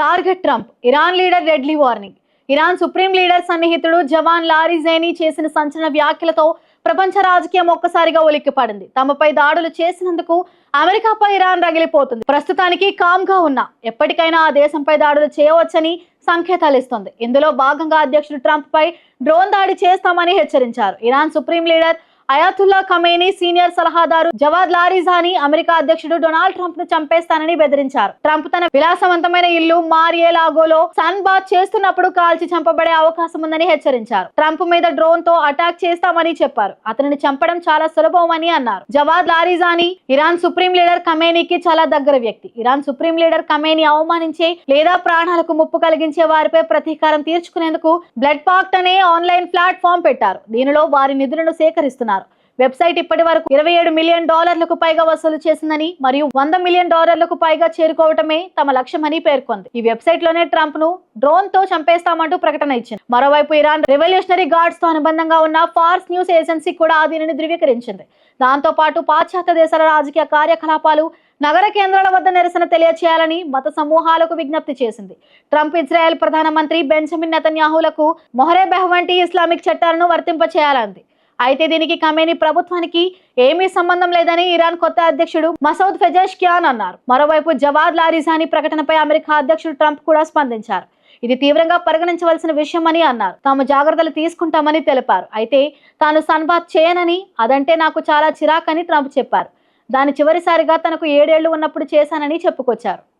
Target Trump Iran leader రెడ్లీ warning. Iran supreme leader సన్నిహితుడు Javad లారిజేని చేసిన సంచలన వ్యాఖ్యలతో ప్రపంచ రాజకీయం ఒక్కసారిగా ఉలిక్కిపడింది. తమపై దాడులు చేసినందుకు అమెరికాపై ఇరాన్ రగిలిపోతుంది. ప్రస్తుతానికి కామ్గా ఉన్నా ఎప్పటికైనా ఆ దేశంపై దాడులు చేయవచ్చని సంకేతాలు ఇస్తుంది. ఇందులో భాగంగా అధ్యక్షుడు ట్రంప్ పై డ్రోన్ దాడి చేస్తామని హెచ్చరించారు. Iran supreme leader Ayatollah Khamenei senior సలహాదారు జవాద్ లారిజానీ అమెరికా అధ్యక్షుడు డొనాల్డ్ ట్రంప్ను చంపేస్తానని బెదిరించారు. ట్రంప్ తన విలాసవంతమైన ఇల్లు మారియేలాగోలో సన్ బాత్ చేస్తున్నప్పుడు కాల్చి చంపబడే అవకాశం ఉందని హెచ్చరించారు. ట్రంప్ మీద డ్రోన్తో అటాక్ చేస్తామని చెప్పారు. అతనిని చంపడం చాలా సులభం అని అన్నారు. Javad Larijani Iran supreme leader ఖమేనీకి చాలా దగ్గర వ్యక్తి. ఇరాన్ సుప్రీం లీడర్ ఖమేని అవమానించే లేదా ప్రాణాలకు ముప్పు కలిగించే వారిపై ప్రతీకారం తీర్చుకునేందుకు బ్లడ్ పాక్ట్ అనే ఆన్లైన్ ప్లాట్ఫామ్ పెట్టారు. దీనిలో వారి నిధులను సేకరిస్తున్నారు. వెబ్సైట్ ఇప్పటి వరకు ఇరవై ఏడు మిలియన్ డాలర్లకు పైగా వసూలు చేసిందని మరియు వంద మిలియన్ డాలర్లకు పైగా చేరుకోవటమే తమ లక్ష్యమని పేర్కొంది. ఈ వెబ్సైట్లోనే ట్రంప్ను డ్రోన్తో చంపేస్తామంటూ ప్రకటన ఇచ్చింది. మరోవైపు ఇరాన్ రెవల్యూషనరీ గార్డ్స్తో అనుబంధంగా ఉన్న ఫార్స్ న్యూస్ ఏజెన్సీ కూడా దీనిని ధృవీకరించింది. దాంతో పాటు పాశ్చాత్య దేశాల రాజకీయ కార్యకలాపాలు నగర కేంద్రాల వద్ద నిరసన తెలియచేయాలని మత సమూహాలకు విజ్ఞప్తి చేసింది. ట్రంప్ ఇజ్రాయెల్ ప్రధానమంత్రి బెంజమిన్ నెతన్యాహులకు మొహరేబెహ్ వంటి ఇస్లామిక్ చట్టాలను వర్తింపచేయాలంది. అయితే దీనికి కమేని ప్రభుత్వానికి ఏమీ సంబంధం లేదని ఇరాన్ కొత్త అధ్యక్షుడు మసౌద్ ఫెజెష్కియాన్ అన్నారు. మరోవైపు జవాద్ లారిజాని ప్రకటనపై అమెరికా అధ్యక్షుడు ట్రంప్ కూడా స్పందించారు. ఇది తీవ్రంగా పరిగణించవలసిన విషయమని అన్నారు. తాము జాగ్రత్తలు తీసుకుంటామని తెలిపారు. అయితే తాను సన్బాత్ చేయనని అదంటే నాకు చాలా చిరాకని ట్రంప్ చెప్పారు. దాని చివరిసారిగా తనకు ఏడేళ్ళు ఉన్నప్పుడు చేశానని చెప్పుకొచ్చారు.